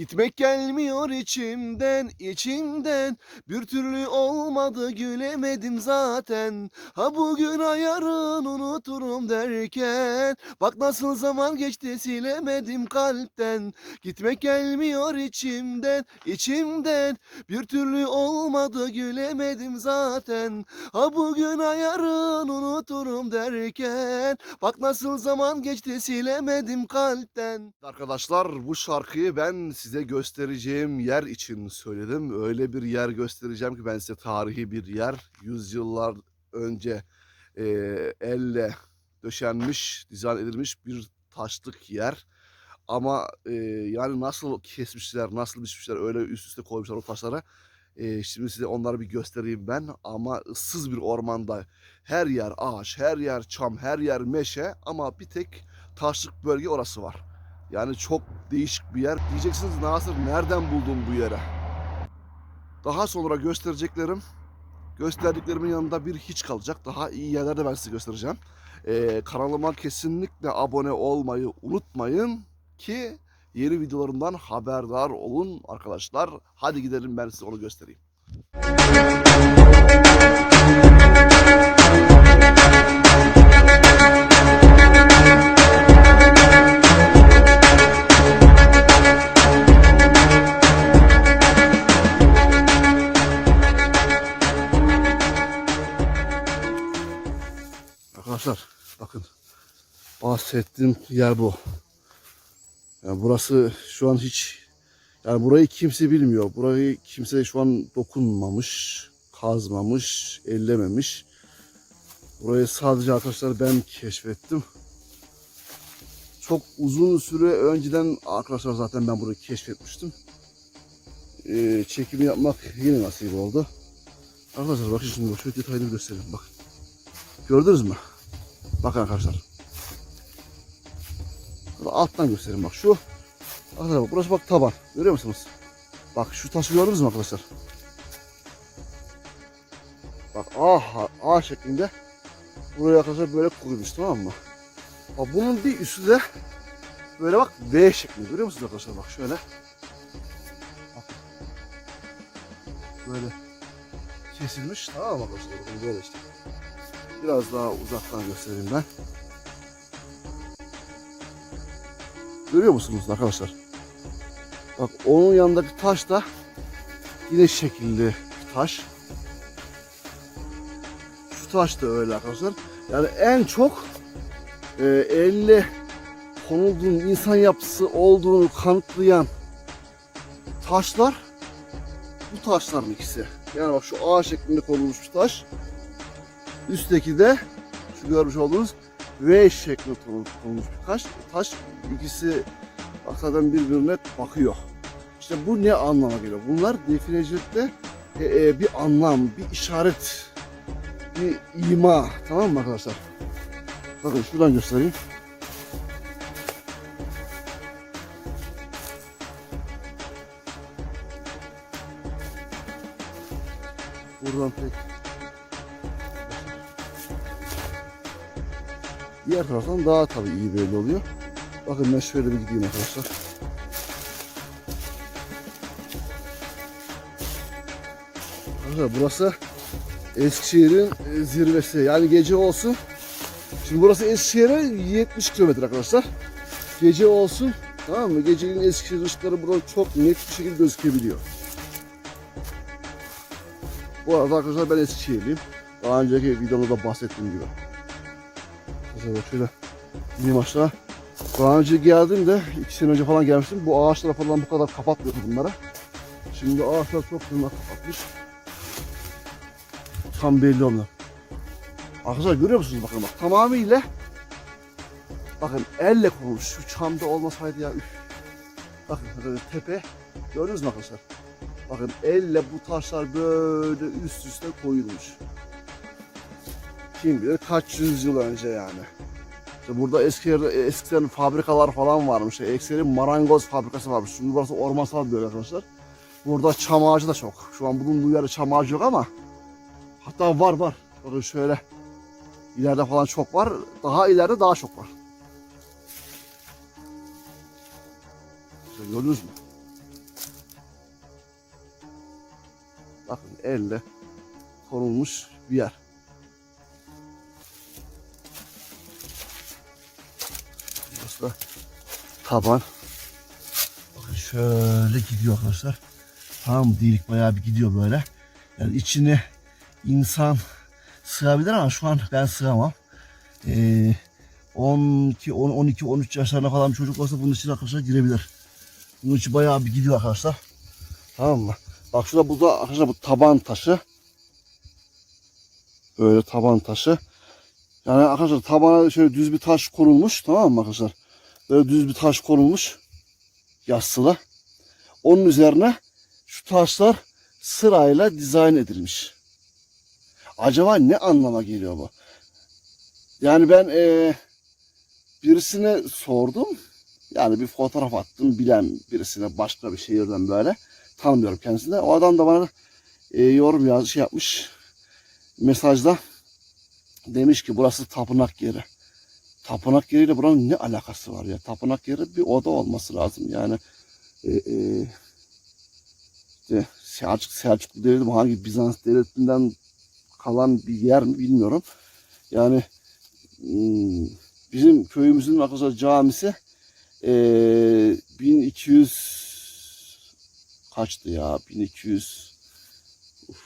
Gitmek gelmiyor içimden, içimden. Bir türlü olmadı gülemedim zaten. Ha bugün ha yarın unuturum derken. Bak nasıl zaman geçti silemedim kalpten. Gitmek gelmiyor içimden, içimden. Bir türlü olmadı gülemedim zaten. Ha bugün ha yarın unuturum derken. Bak nasıl zaman geçti silemedim kalpten. Arkadaşlar bu şarkıyı ben size göstereceğim yer için söyledim. Öyle bir yer göstereceğim ki ben size tarihi bir yer. Yüzyıllar önce e, elle döşenmiş, dizayn edilmiş bir taşlık yer. Ama e, yani nasıl kesmişler, nasıl biçmişler, öyle üst üste koymuşlar o taşlara. E, şimdi size onları bir göstereyim ben. Ama ıssız bir ormanda her yer ağaç, her yer çam, her yer meşe ama bir tek taşlık bölge orası var. Yani çok değişik bir yer. Diyeceksiniz Nasır nereden buldun bu yere? Daha sonra göstereceklerim, gösterdiklerimin yanında bir hiç kalacak. Daha iyi yerlerde ben size göstereceğim. Ee, kanalıma kesinlikle abone olmayı unutmayın ki yeni videolarımdan haberdar olun arkadaşlar. Hadi gidelim ben size onu göstereyim. Bahsettiğim yer bu. Yani burası şu an hiç yani burayı kimse bilmiyor. Burayı kimse şu an dokunmamış, kazmamış, ellememiş. Burayı sadece arkadaşlar ben keşfettim. Çok uzun süre önceden arkadaşlar zaten ben burayı keşfetmiştim. Ee, çekimi yapmak yine nasip oldu. Arkadaşlar bakın şimdi şu detayını göstereyim. Bak. Gördünüz mü? Bakın arkadaşlar. Alttan göstereyim bak şu. Arkadaşlar bak, burası bak taban. Görüyor musunuz? Bak şu taşı gördünüz mü arkadaşlar? Bak A, A şeklinde. Buraya arkadaşlar böyle koymuş tamam mı? Bak bunun bir üstü de böyle bak V şeklinde. Görüyor musunuz arkadaşlar? Bak şöyle. Bak. Böyle kesilmiş. Tamam mı arkadaşlar? Bakın böyle işte. Biraz daha uzaktan göstereyim ben. Görüyor musunuz arkadaşlar? Bak onun yanındaki taş da yine şekilli bir taş. Şu taş da öyle arkadaşlar. Yani en çok e, elle konulduğun insan yapısı olduğunu kanıtlayan taşlar bu taşların ikisi. Yani bak şu A şeklinde konulmuş bir taş. Üstteki de şu görmüş olduğunuz V şeklinde konulmuş bir taş. Taş ikisi hakikaten birbirine bakıyor. İşte bu ne anlama geliyor? Bunlar definecilikte e, e, bir anlam, bir işaret, bir ima. Tamam mı arkadaşlar? Bakın şuradan göstereyim. Buradan pek Diğer taraftan daha tabii iyi belli oluyor. Bakın ben şöyle bir gideyim arkadaşlar. Arkadaşlar burası Eskişehir'in e, zirvesi. Yani gece olsun. Şimdi burası Eskişehir'e 70 kilometre arkadaşlar. Gece olsun. Tamam mı? Gecenin Eskişehir ışıkları burada çok net bir şekilde gözükebiliyor. Bu arada arkadaşlar ben Eskişehirliyim. Daha önceki videomda bahsettiğim gibi. Bak şöyle ineyim aşağı. Daha önce geldiğimde iki sene önce falan gelmiştim. Bu ağaçlar falan bu kadar kapatmıyordu bunları. Şimdi ağaçlar çok bunlar kapatmış. Tam belli olmuyor. Arkadaşlar görüyor musunuz bakın bak tamamıyla bakın elle konmuş. Şu çamda olmasaydı ya üf. Bakın tepe gördünüz mü arkadaşlar? Bakın elle bu taşlar böyle üst üste koyulmuş kim bilir kaç yüzyıl önce yani. İşte burada eski eskiden fabrikalar falan varmış. Ekseri marangoz fabrikası varmış. Şimdi burası ormansal böyle arkadaşlar. Burada çam ağacı da çok. Şu an bulunduğu yerde çam ağacı yok ama hatta var var. Bakın şöyle ileride falan çok var. Daha ileride daha çok var. İşte gördünüz mü? Bakın elle konulmuş bir yer. Da taban. Bakın şöyle gidiyor arkadaşlar. Tamam mı? Delik bayağı bir gidiyor böyle. Yani içine insan sığabilir ama şu an ben sığamam. Ee, 12, 10, 12, 13 yaşlarında falan çocuk olsa bunun içine arkadaşlar girebilir. Bunun içi bayağı bir gidiyor arkadaşlar. Tamam mı? Bak şurada bu da arkadaşlar bu taban taşı. Böyle taban taşı. Yani arkadaşlar tabana şöyle düz bir taş konulmuş tamam mı arkadaşlar? Böyle düz bir taş konulmuş. Yassılı. Onun üzerine şu taşlar sırayla dizayn edilmiş. Acaba ne anlama geliyor bu? Yani ben eee, birisine sordum. Yani bir fotoğraf attım bilen birisine başka bir şehirden böyle. Tanımıyorum kendisini. O adam da bana eee, yorum yaz şey yapmış. Mesajda demiş ki burası tapınak yeri. Tapınak yeriyle buranın ne alakası var ya? Tapınak yeri bir oda olması lazım. Yani e, e, işte Selçuk, Selçuklu devleti mi, hangi Bizans devletinden kalan bir yer mi bilmiyorum. Yani hmm, bizim köyümüzün arkadaşlar camisi e, 1200 kaçtı ya 1200 uf,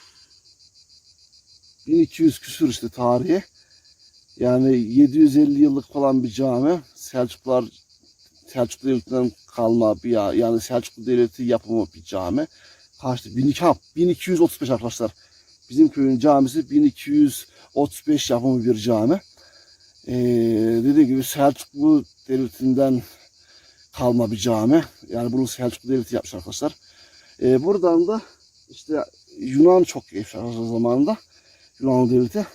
1200 küsür işte tarihi. Yani 750 yıllık falan bir cami. Selçuklular Selçuklu Devleti'nden kalma bir ya, yani Selçuklu Devleti yapımı bir cami. Kaçtı? 1200, ha, 1235 arkadaşlar. Bizim köyün camisi 1235 yapımı bir cami. Ee, dediğim gibi Selçuklu Devleti'nden kalma bir cami. Yani bunu Selçuklu Devleti yapmış arkadaşlar. Ee, buradan da işte Yunan çok arkadaşlar zamanında. Yunan Devleti.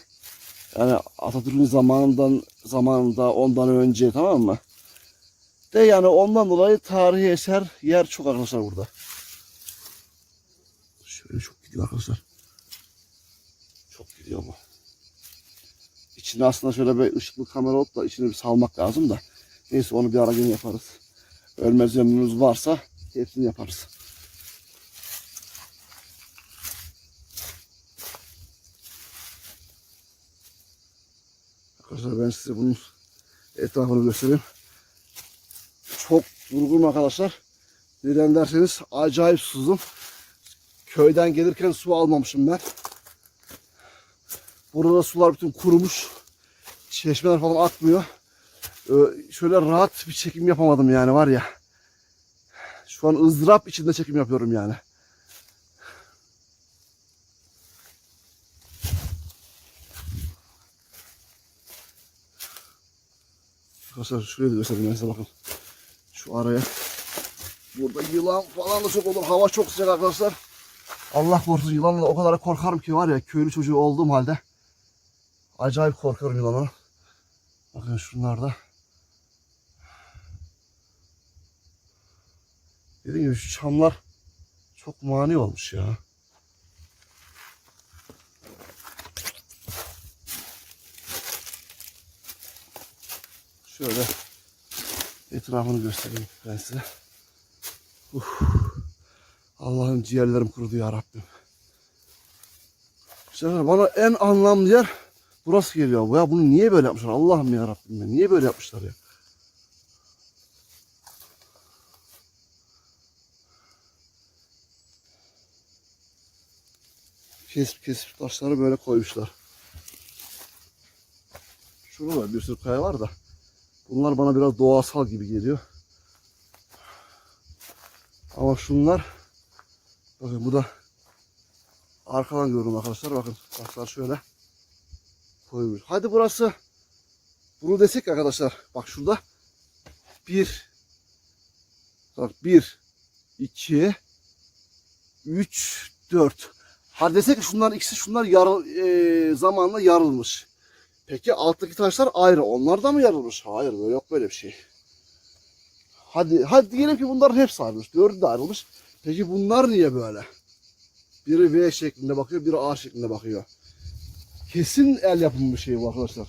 Yani Atatürk'ün zamanından zamanında ondan önce tamam mı? De yani ondan dolayı tarihi eser yer çok arkadaşlar burada. Şöyle çok gidiyor arkadaşlar. Çok gidiyor bu. İçine aslında şöyle bir ışıklı kamera olup da içine bir salmak lazım da. Neyse onu bir ara yine yaparız. Ölmez ömrümüz varsa hepsini yaparız. Arkadaşlar ben size bunun etrafını göstereyim. Çok durgun arkadaşlar. Neden derseniz acayip susuzum. Köyden gelirken su almamışım ben. Burada sular bütün kurumuş. Çeşmeler falan akmıyor. Ee, şöyle rahat bir çekim yapamadım yani var ya. Şu an ızdırap içinde çekim yapıyorum yani. Arkadaşlar şuraya da göstereyim ben size bakın. Şu araya. Burada yılan falan da çok olur. Hava çok sıcak arkadaşlar. Allah korusun yılanla o kadar korkarım ki var ya köylü çocuğu olduğum halde. Acayip korkarım yılana. Bakın şunlar da. Dediğim gibi şu çamlar çok mani olmuş ya. Şöyle etrafını göstereyim ben size. Uf. Allah'ım ciğerlerim kurudu ya Rabbim. İşte bana en anlamlı yer burası geliyor. Ya bunu niye böyle yapmışlar? Allah'ım ya Rabbim ya. Niye böyle yapmışlar ya? Kesip kesip taşları böyle koymuşlar. Şurada da bir sürü kaya var da. Bunlar bana biraz doğasal gibi geliyor. Ama şunlar bakın bu da arkadan görüyorum arkadaşlar bakın taşlar şöyle koymuş. Hadi burası bunu desek arkadaşlar bak şurada bir bak bir iki üç dört Hadi desek ki şunların ikisi şunlar yarı, e, zamanla yarılmış. Peki alttaki taşlar ayrı. Onlar da mı yarılmış? Hayır yok böyle bir şey. Hadi hadi diyelim ki bunların hepsi ayrılmış. Dördü de ayrılmış. Peki bunlar niye böyle? Biri V şeklinde bakıyor, biri A şeklinde bakıyor. Kesin el yapımı bir şey bu arkadaşlar.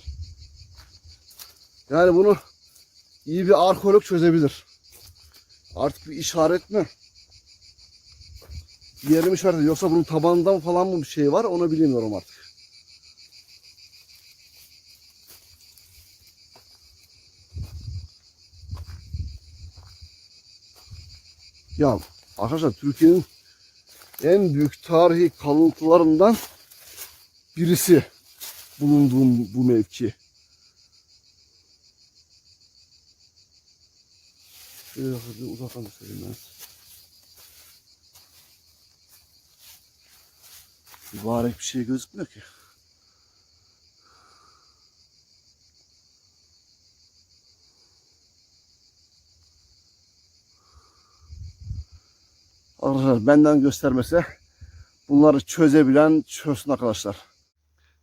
Yani bunu iyi bir arkeolog çözebilir. Artık bir işaret mi? yerini işaret ediyor. Yoksa bunun tabanında falan mı bir şey var onu bilmiyorum artık. Ya arkadaşlar Türkiye'nin en büyük tarihi kalıntılarından birisi bulunduğum bu mevki. Şöyle hadi uzaktan göstereyim ben. Mübarek bir şey gözükmüyor ki. Arkadaşlar benden göstermese bunları çözebilen çözsün arkadaşlar.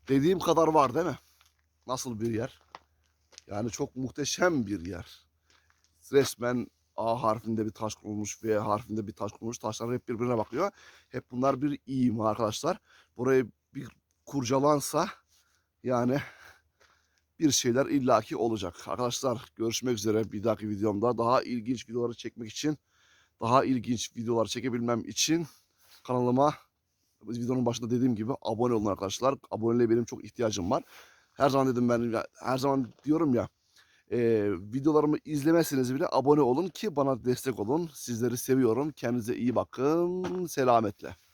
Dediğim kadar var değil mi? Nasıl bir yer? Yani çok muhteşem bir yer. Resmen A harfinde bir taş konulmuş, B harfinde bir taş konulmuş. Taşlar hep birbirine bakıyor. Hep bunlar bir ima arkadaşlar. Burayı bir kurcalansa yani bir şeyler illaki olacak. Arkadaşlar görüşmek üzere bir dahaki videomda. Daha ilginç videoları çekmek için, daha ilginç videolar çekebilmem için kanalıma videonun başında dediğim gibi abone olun arkadaşlar. Aboneliğe benim çok ihtiyacım var. Her zaman dedim ben, her zaman diyorum ya, e, videolarımı izlemezseniz bile abone olun ki bana destek olun. Sizleri seviyorum. Kendinize iyi bakın. Selametle.